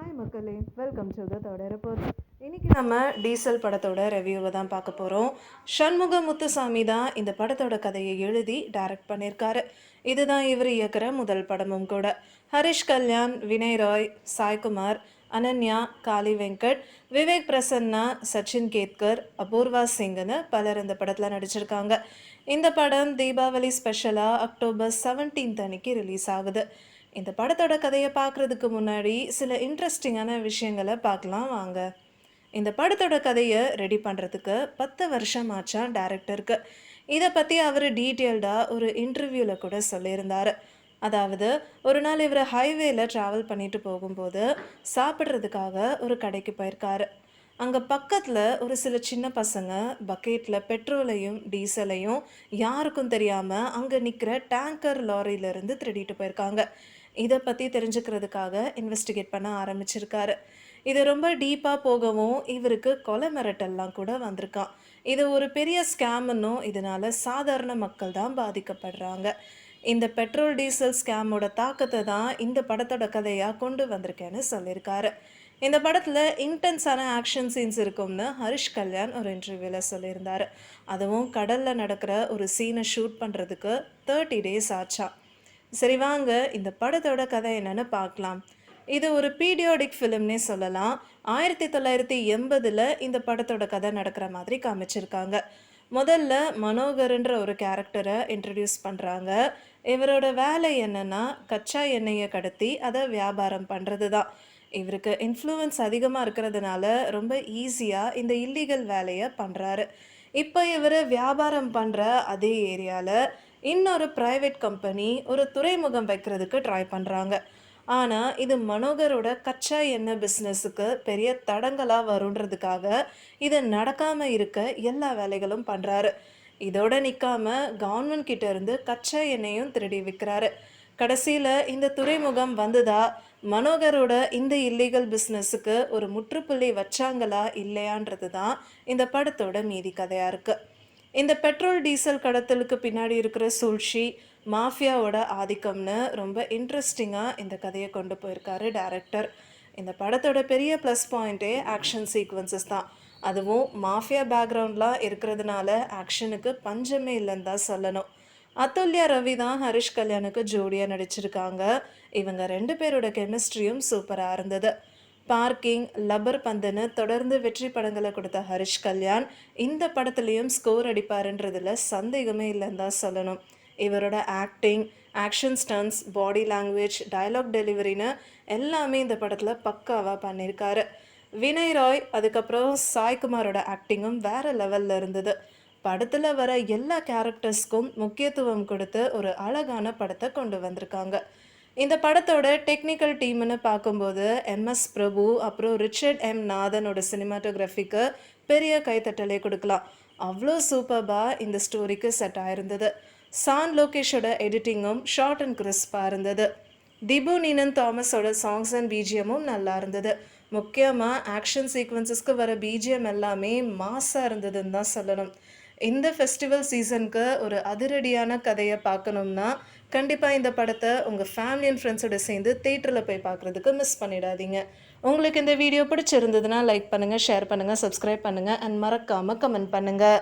Hi மக்களே. Welcome to the தோட report இன்னைக்கு நம்ம டீசல் படத்தோட ரிவ்யூவை தான் பார்க்க போகிறோம் சண்முக முத்துசாமி தான் இந்த படத்தோட கதையை எழுதி டைரக்ட் பண்ணியிருக்காரு இதுதான் இவர் இயக்குற முதல் படமும் கூட. ஹரிஷ் கல்யாண் வினய் ராய் சாய்குமார் அனன்யா காளி வெங்கட் விவேக் பிரசன்னா சச்சின் கேத்கர் அபூர்வா சிங்னு பலர் இந்த படத்தில் நடிச்சிருக்காங்க. இந்த படம் தீபாவளி ஸ்பெஷலாக அக்டோபர் 17th அன்னைக்கு ரிலீஸ் ஆகுது. இந்த படத்தோட கதையை பார்க்குறதுக்கு முன்னாடி சில இன்ட்ரெஸ்டிங்கான விஷயங்களை பார்க்கலாம் வாங்க. இந்த படத்தோட கதையை ரெடி பண்ணுறதுக்கு பத்து வருஷம் ஆச்சா டேரக்டருக்கு இதை பற்றி அவர் டீட்டெயில்டாக ஒரு இன்டர்வியூவில் கூட சொல்லியிருந்தார். அதாவது ஒரு நாள் இவர் ஹைவேயில் ட்ராவல் பண்ணிட்டு போகும்போது சாப்பிட்றதுக்காக ஒரு கடைக்கு போயிருக்காரு. அங்கே பக்கத்தில் ஒரு சில சின்ன பசங்க பக்கெட்டில் பெட்ரோலையும் டீசலையும் யாருக்கும் தெரியாமல் அங்கே நிற்கிற டேங்கர் லாரியிலேருந்து திருடிட்டு போயிருக்காங்க. இதை பற்றி தெரிஞ்சுக்கிறதுக்காக இன்வெஸ்டிகேட் பண்ண ஆரம்பிச்சிருக்காரு. இது ரொம்ப டீப்பாக போகவும் இவருக்கு கொலை மிரட்டல்லாம் கூட வந்திருக்கான். இது ஒரு பெரிய ஸ்கேம்னும் இதனால் சாதாரண மக்கள் தான் பாதிக்கப்படுறாங்க. இந்த பெட்ரோல் டீசல் ஸ்கேமோட தாக்கத்தை தான் இந்த படத்தோட கதையாக கொண்டு வந்திருக்கேன்னு சொல்லியிருக்காரு இந்த படத்தில் இன்டென்ஸான ஆக்ஷன் சீன்ஸ் இருக்கும்னு ஹரிஷ் கல்யாண் ஒரு இன்டர்வியூவில் சொல்லியிருந்தார். அதுவும் கடலில் நடக்கிற ஒரு சீனை ஷூட் பண்ணுறதுக்கு தேர்ட்டி டேஸ் ஆச்சான் சரி வாங்க. இந்த படத்தோட கதை என்னன்னு பார்க்கலாம். இது ஒரு பீடியோடிக் ஃபிலிம்னே சொல்லலாம். ஆயிரத்தி தொள்ளாயிரத்தி எண்பதில் இந்த படத்தோட கதை நடக்கிற மாதிரி காமிச்சிருக்காங்க. முதல்ல மனோகர்ன்ற ஒரு கேரக்டரை இன்ட்ரடியூஸ் பண்ணுறாங்க இவரோட வேலை என்னென்னா கச்சா எண்ணெயை கடத்தி அதை வியாபாரம் பண்ணுறது தான் இவருக்கு இன்ஃப்ளூயன்ஸ் அதிகமாக இருக்கிறதுனால ரொம்ப ஈஸியாக இந்த இல்லீகல் வேலையை பண்ணுறாரு இப்போ இவர் வியாபாரம் பண்ணுற அதே ஏரியாவில் இன்னொரு ப்ரைவேட் கம்பெனி ஒரு துறைமுகம் வைக்கிறதுக்கு ட்ரை பண்ணுறாங்க ஆனால் இது மனோகரோட கச்சா எண்ணெய் பிஸ்னஸுக்கு பெரிய தடங்கலாக வருன்றதுக்காக இது நடக்காமல் இருக்க எல்லா வேலைகளும் பண்ணுறாரு இதோட நிற்காம கவர்மெண்ட் கிட்ட இருந்து கச்சா எண்ணெயும் திருடி விற்கிறாரு கடைசியில் இந்த துறைமுகம் வந்ததா? மனோகரோட இந்த இல்லீகல் பிஸ்னஸுக்கு ஒரு முற்றுப்புள்ளி வச்சாங்களா? இல்லையான்றது தான் இந்த படத்தோட மீதி கதையாக இருக்குது இந்த பெட்ரோல் டீசல் கடத்தலுக்கு பின்னாடி இருக்கிற சூழ்ச்சி மாஃபியாவோட ஆதிக்கம்னு ரொம்ப இன்ட்ரெஸ்டிங்காக இந்த கதையை கொண்டு போயிருக்காரு டேரக்டர் இந்த படத்தோட பெரிய ப்ளஸ் பாயிண்ட்டே ஆக்ஷன் சீக்வன்சஸ் தான். அதுவும் மாஃபியா பேக்ரவுண்ட்லாம் இருக்கிறதுனால ஆக்ஷனுக்கு பஞ்சமே இல்லைன்னு தான் சொல்லணும். அத்துல்யா ரவி தான் ஹரிஷ் கல்யாணுக்கு ஜோடியாக நடிச்சிருக்காங்க. இவங்க ரெண்டு பேரோட கெமிஸ்ட்ரியும் சூப்பராக இருந்தது. பார்க்கிங் லப்பர் பந்துன்னு தொடர்ந்து வெற்றி படங்களை கொடுத்த ஹரிஷ் கல்யாண் இந்த படத்துலேயும் ஸ்கோர் அடிப்பாருன்றதில் சந்தேகமே இல்லைன்னு தான் சொல்லணும். இவரோட acting action stunts body language dialogue டெலிவரின்னு எல்லாமே இந்த படத்தில் பக்காவாக பண்ணியிருக்காரு வினய் ராய் அதுக்கப்புறம் சாய்குமாரோட ஆக்டிங்கும் வேறு லெவலில் இருந்தது. படத்தில் வர எல்லா கேரக்டர்ஸ்க்கும் முக்கியத்துவம் கொடுத்து ஒரு அழகான படத்தை கொண்டு வந்திருக்காங்க. இந்த படத்தோட டெக்னிக்கல் டீம்னு பார்க்கும்போது எம்எஸ் பிரபு அப்புறம் ரிச்சர்ட் எம். நாதனோட சினிமாட்டோகிராஃபிக்கு பெரிய கைத்தட்டலே கொடுக்கலாம். அவ்வளோ சூப்பர்பாக இந்த ஸ்டோரிக்கு செட் ஆயிருந்தது. சான் லோகேஷோட எடிட்டிங்கும் ஷார்ட் அண்ட் கிறிஸ்பாக இருந்தது. திபு நீனன் தாமஸோட சாங்ஸ் அண்ட் பிஜிஎம்மும் நல்லா இருந்தது. முக்கியமாக ஆக்ஷன் சீக்வன்சஸ்க்கு வர பிஜிஎம் எல்லாமே மாஸாக இருந்ததுன்னு தான் சொல்லணும். இந்த ஃபெஸ்டிவல் சீசனுக்கு ஒரு அதிரடியான கதையை பார்க்கணும்னா கண்டிப்பாக இந்த படத்தை உங்கள் ஃபேமிலி அண்ட் ஃப்ரெண்ட்ஸோட சேர்ந்து தேட்டரில் போய் பார்க்குறதுக்கு மிஸ் பண்ணிடாதீங்க. உங்களுக்கு இந்த வீடியோ பிடிச்சிருந்ததுன்னா லைக் பண்ணுங்கள் ஷேர் பண்ணுங்கள் சப்ஸ்கிரைப் பண்ணுங்கள் அண்ட் மறக்காமல் கமெண்ட் பண்ணுங்கள்